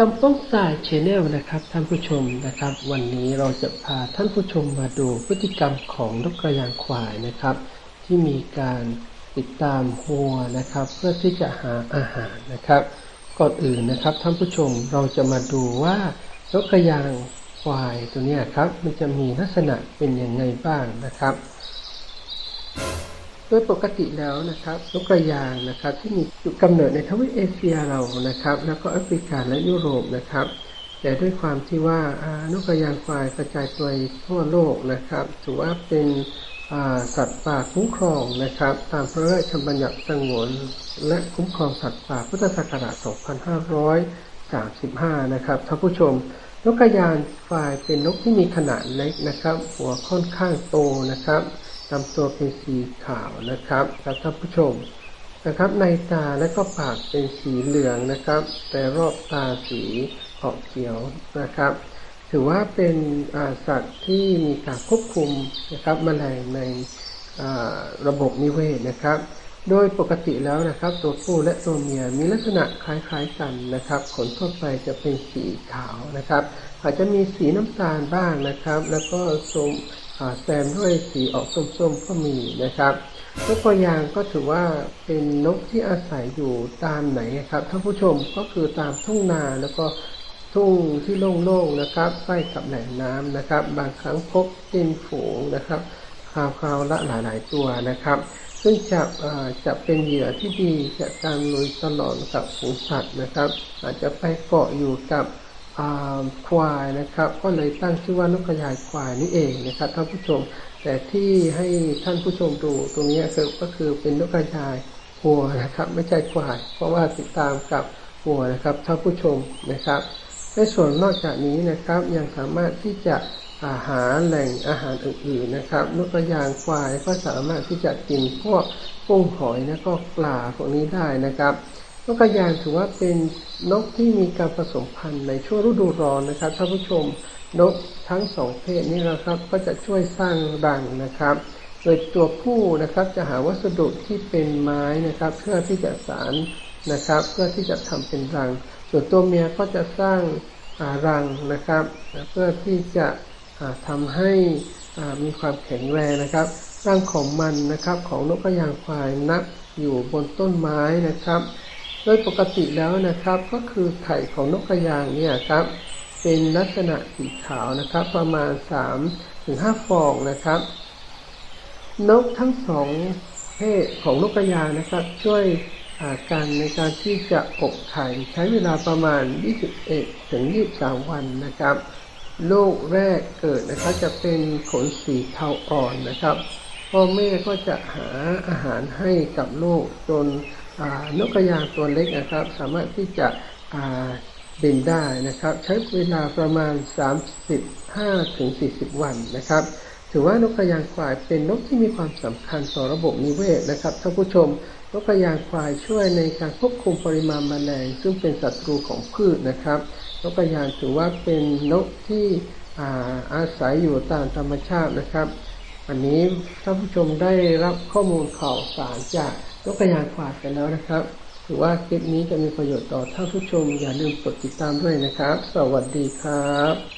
ตำป้องสายชแนลนะครับท่านผู้ชมนะครับ วันนี้เราจะพาท่านผู้ชมมาดูพฤติกรรมของนกกระยางควายนะครับ ที่มีการติดตามหัวนะครับ เพื่อที่จะหาอาหารนะครับ ก่อนอื่นนะครับท่านผู้ชมเราจะมาดูว่านกกระยางควายตัวนี้ครับ มันจะมีลักษณะเป็นยังไงบ้างนะครับ โดยปกติแล้วนะครับนกกระยางนะครับ ที่มีจุดกำเนิดในทวีปเอเชียเรานะครับ แล้วก็แอฟริกาและยุโรปนะครับ แต่ด้วยความที่ว่านกกระยางควายกระจายตัวทั่วโลกนะครับ ถือว่าเป็นสัตว์ป่าคุ้มครองนะครับ ตามพระราชบัญญัติสงวนและคุ้มครองสัตว์ป่าพุทธศักราช 2535 นะครับท่านผู้ชมนกกระยางควายเป็นนกที่มีขนาดเล็กนะครับ หัวค่อนข้างโตนะครับ ลำตัวเป็นสีขาวนะครับครับท่านผู้ชมนะครับในตาและก็ปากเป็นสีเหลืองนะครับ แต่รอบตาสีออกเขียวนะครับ ถือว่าเป็นสัตว์ที่มีการควบคุมนะครับมแมลงในระบบนิเวศนะครับ โดยปกติแล้วนะครับ ตัวผู้และตัวเมียมีลักษณะคล้ายๆกันนะครับขนทั่วไปจะเป็นสีขาวนะครับ อาจจะมีสีน้ำตาลบ้างนะครับ แล้วก็สม แซมด้วยสีออกส้มๆก็มีนะครับนกกระยางก็ถือว่าเป็นนกที่อาศัยอยู่ตามไหนครับท่านผู้ชมก็คือตามทุ่งนาแล้วก็ทุ่งที่โล่งๆนะครับใกล้กับแหล่งน้ำนะครับ บางครั้งพบเป็นฝูงนะครับคราวๆละหลายๆตัวนะครับ ซึ่งจะจะเป็นเหยื่อที่ดีจากการลุยตลอดกับฝูงสัตว์นะครับ อาจจะไปเกาะอยู่กับ ควายนะครับ ก็เลยตั้งชื่อว่านกกระยายควายนี่เองนะครับท่านผู้ชม แต่ที่ให้ท่านผู้ชมดูตรงนี้ก็คือเป็นนกกระยายวัวนะครับ ไม่ใช่ควาย เพราะว่าติดตามกับวัวนะครับท่านผู้ชมนะครับในส่วนนอกจากนี้นะครับยังสามารถที่จะอาหาแหล่งอาหารอื่นๆนะครับนกกระยางควายก็สามารถที่จะกินพวกกุ้งหอยและก็ปลาพวกนี้ได้นะครับ นกกระยางถือว่าเป็นนกที่มีการผสมพันธุ์ในช่วงฤดูร้อนนะครับท่านผู้ชมนกทั้งสองเพศนี้นะครับ ก็จะช่วยสร้างรังนะครับ โดยตัวผู้นะครับจะหาวัสดุที่เป็นไม้นะครับ เพื่อที่จะสารนะครับ เพื่อที่จะทำเป็นรัง ส่วนตัวเมียก็จะสร้างารังนะครับ เพื่อที่จะอ่าทำให้มีความแข็งแรงนะครับรังของมันนะครับของนกกระยางควายนับอยู่บนต้นไม้นะครับ ดยปกติแล้วนะครับก็คือไข่ของนกกระยางเนี่ยครับเป็นลักษณะสีขาวนะครับ ประมาณ3ถึง5ฟองนะครับ นกทั้งสองเพศของนกกระยางนะครับ ช่วยอากันในการที่จะอกไข่ใช้เวลาประมาณ 21ถึง23 วันนะครับ ลูกแรกเกิดนะครับจะเป็นขนสีเทาอ่อนนะครับพ่อแม่ก็จะหาอาหารให้กับลูกจน นกกระยางตัวเล็กนะครับ สามารถที่จะบินได้นะครับ ใช้เวลาประมาณ 35ถึง40 วันนะครับ ถือว่านกกระยางควายเป็นนกที่มีความสำคัญต่อระบบนิเวศนะครับท่านผู้ชมนกกระยางควายช่วยในการควบคุมปริมาณแมลง ซึ่งเป็นศัตรูของพืชนะครับนกกระยางถือว่าเป็นนกที่อาอาศัยอยู่ตามธรรมชาตินะครับ วันนี้ท่านผู้ชมได้รับข้อมูลข่าวสารจาก ก็พยายางควายกันแล้วนะครับถือว่าคลิปนี้จะมีประโยชน์ต่อท่านผู้ชมอย่าลืมกดติดตามด้วยนะครับ สวัสดีครับ